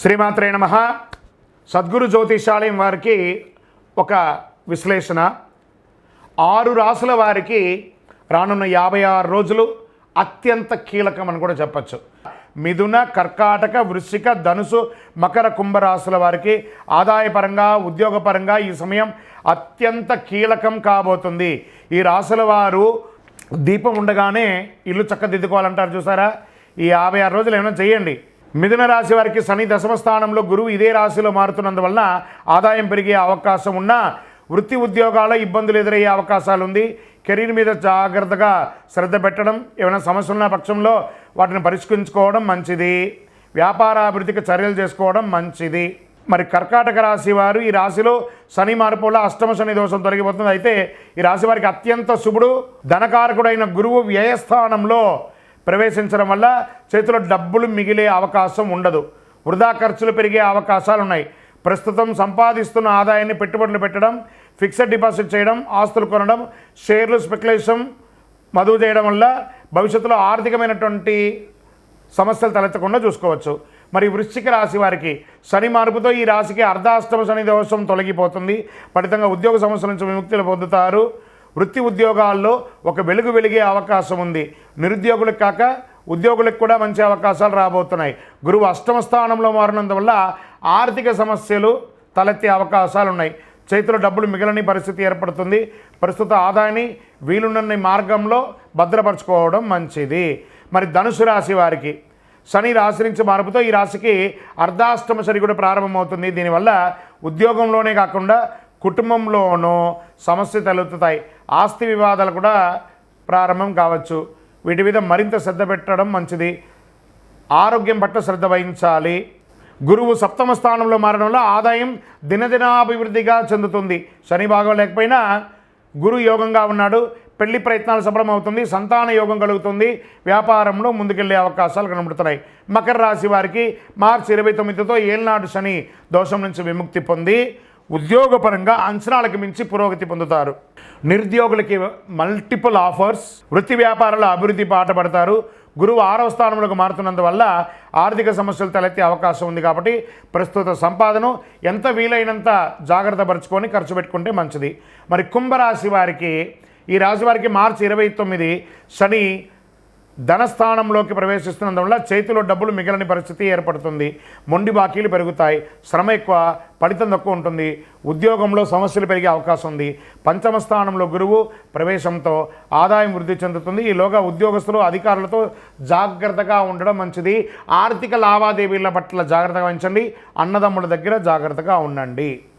శ్రీమాత్రే నమ. సద్గురు జ్యోతిషాలయం వారికి ఒక విశ్లేషణ. ఆరు రాసుల వారికి రానున్న యాభై ఆరు రోజులు అత్యంత కీలకం అని కూడా చెప్పచ్చు. మిథున కర్కాటక వృశ్చిక ధనుసు మకర కుంభరాశుల వారికి ఆదాయపరంగా ఉద్యోగపరంగా ఈ సమయం అత్యంత కీలకం కాబోతుంది. ఈ రాసుల వారు దీపం ఉండగానే ఇల్లు చక్కదిద్దుకోవాలంటారు చూసారా? ఈ యాభై ఆరు రోజులు ఏమైనా చేయండి మిథున రాశి వారికి శని దశమ స్థానంలో గురువు ఇదే రాశిలో మారుతున్నందువలన ఆదాయం పెరిగే అవకాశం ఉన్నా వృత్తి ఉద్యోగాల్లో ఇబ్బందులు ఎదురయ్యే అవకాశాలు ఉంది. కెరీర్ మీద జాగ్రత్తగా శ్రద్ధ పెట్టడం ఏమైనా సమస్యలు ఉన్న పక్షంలో వాటిని పరిష్కరించుకోవడం మంచిది. వ్యాపారాభివృద్ధికి చర్యలు చేసుకోవడం మంచిది. మరి కర్కాటక రాశి వారు ఈ రాశిలో శని మార్పు వల్ల అష్టమ శని దోషం తొలగిపోతుంది. అయితే ఈ రాశి వారికి అత్యంత శుభుడు ధనకారకుడైన గురువు వ్యయస్థానంలో ప్రవేశించడం వల్ల చేతిలో డబ్బులు మిగిలే అవకాశం ఉండదు. వృధా ఖర్చులు పెరిగే అవకాశాలు ఉన్నాయి ప్రస్తుతం సంపాదిస్తున్న ఆదాయాన్ని పెట్టుబడులు పెట్టడం ఫిక్స్డ్ డిపాజిట్ చేయడం ఆస్తులు కొనడం షేర్లు స్పెక్యులేషన్ మదువు చేయడం వల్ల భవిష్యత్తులో ఆర్థికమైనటువంటి సమస్యలు తలెత్తకుండా చూసుకోవచ్చు. మరి వృశ్చిక రాశి వారికి శని మార్పుతో ఈ రాశికి అర్ధాష్టమ శని దోషం తొలగిపోతుంది. ఫలితంగా ఉద్యోగ సమస్యల నుంచి విముక్తులు పొందుతారు. వృత్తి ఉద్యోగాల్లో ఒక వెలుగు వెలిగే అవకాశం ఉంది. నిరుద్యోగులకు కాక ఉద్యోగులకు కూడా మంచి అవకాశాలు రాబోతున్నాయి. గురువు అష్టమ స్థానంలో మారినందువల్ల ఆర్థిక సమస్యలు తలెత్తే అవకాశాలు ఉన్నాయి చేతిలో డబ్బులు మిగలని పరిస్థితి ఏర్పడుతుంది. ప్రస్తుత ఆదాయాన్ని వీలున్న మార్గంలో భద్రపరచుకోవడం మంచిది. మరి ధనుసు రాశి వారికి శని రాశి నుంచి మార్పుతో ఈ రాశికి అర్ధాష్టమ శని కూడా ప్రారంభమవుతుంది. దీనివల్ల ఉద్యోగంలోనే కాకుండా కుటుంబంలోనూ సమస్య తలెత్తుతాయి. ఆస్తి వివాదాలు కూడా ప్రారంభం కావచ్చు. వీటి మీద మరింత శ్రద్ధ పెట్టడం మంచిది. ఆరోగ్యం పట్ల శ్రద్ధ వహించాలి. గురువు సప్తమ స్థానంలో మారడం వల్ల ఆదాయం దినదినాభివృద్ధిగా చెందుతుంది. శని భాగం లేకపోయినా గురు యోగంగా ఉన్నాడు. పెళ్ళి ప్రయత్నాలు సఫలమవుతుంది సంతాన యోగం కలుగుతుంది. వ్యాపారంలో ముందుకెళ్ళే అవకాశాలు కనబడుతున్నాయి. మకర రాశి వారికి మార్చి ఇరవై తొమ్మిదితో ఏళ్ళనాడు శని దోషం నుంచి విముక్తి పొంది ఉద్యోగపరంగా అంచనాలకు మించి పురోగతి పొందుతారు. నిరుద్యోగులకి మల్టిపుల్ ఆఫర్స్ వృత్తి వ్యాపారాల అభివృద్ధి పాటపడతారు గురువు ఆరవ స్థానంలోకి మారుతున్నందువల్ల ఆర్థిక సమస్యలు తలెత్తే అవకాశం ఉంది కాబట్టి ప్రస్తుత సంపాదన ఎంత వీలైనంత జాగ్రత్త పరుచుకొని ఖర్చు పెట్టుకుంటే మంచిది. మరి కుంభరాశి వారికి ఈ రాశి వారికి మార్చి ఇరవై తొమ్మిది శని ధనస్థానంలోకి ప్రవేశిస్తున్నందువల్ల చేతిలో డబ్బులు మిగిలిన పరిస్థితి ఏర్పడుతుంది. మొండి బాకీలు పెరుగుతాయి. శ్రమ ఎక్కువ ఫలితం తక్కువ ఉంటుంది. ఉద్యోగంలో సమస్యలు పెరిగే అవకాశం ఉంది. పంచమ స్థానంలో గురువు ప్రవేశంతో ఆదాయం వృద్ధి చెందుతుంది. ఈలోగా ఉద్యోగస్తులు అధికారులతో జాగ్రత్తగా ఉండడం మంచిది. ఆర్థిక లావాదేవీల పట్ల జాగ్రత్తగా వహించండి. అన్నదమ్ముల దగ్గర జాగ్రత్తగా ఉండండి.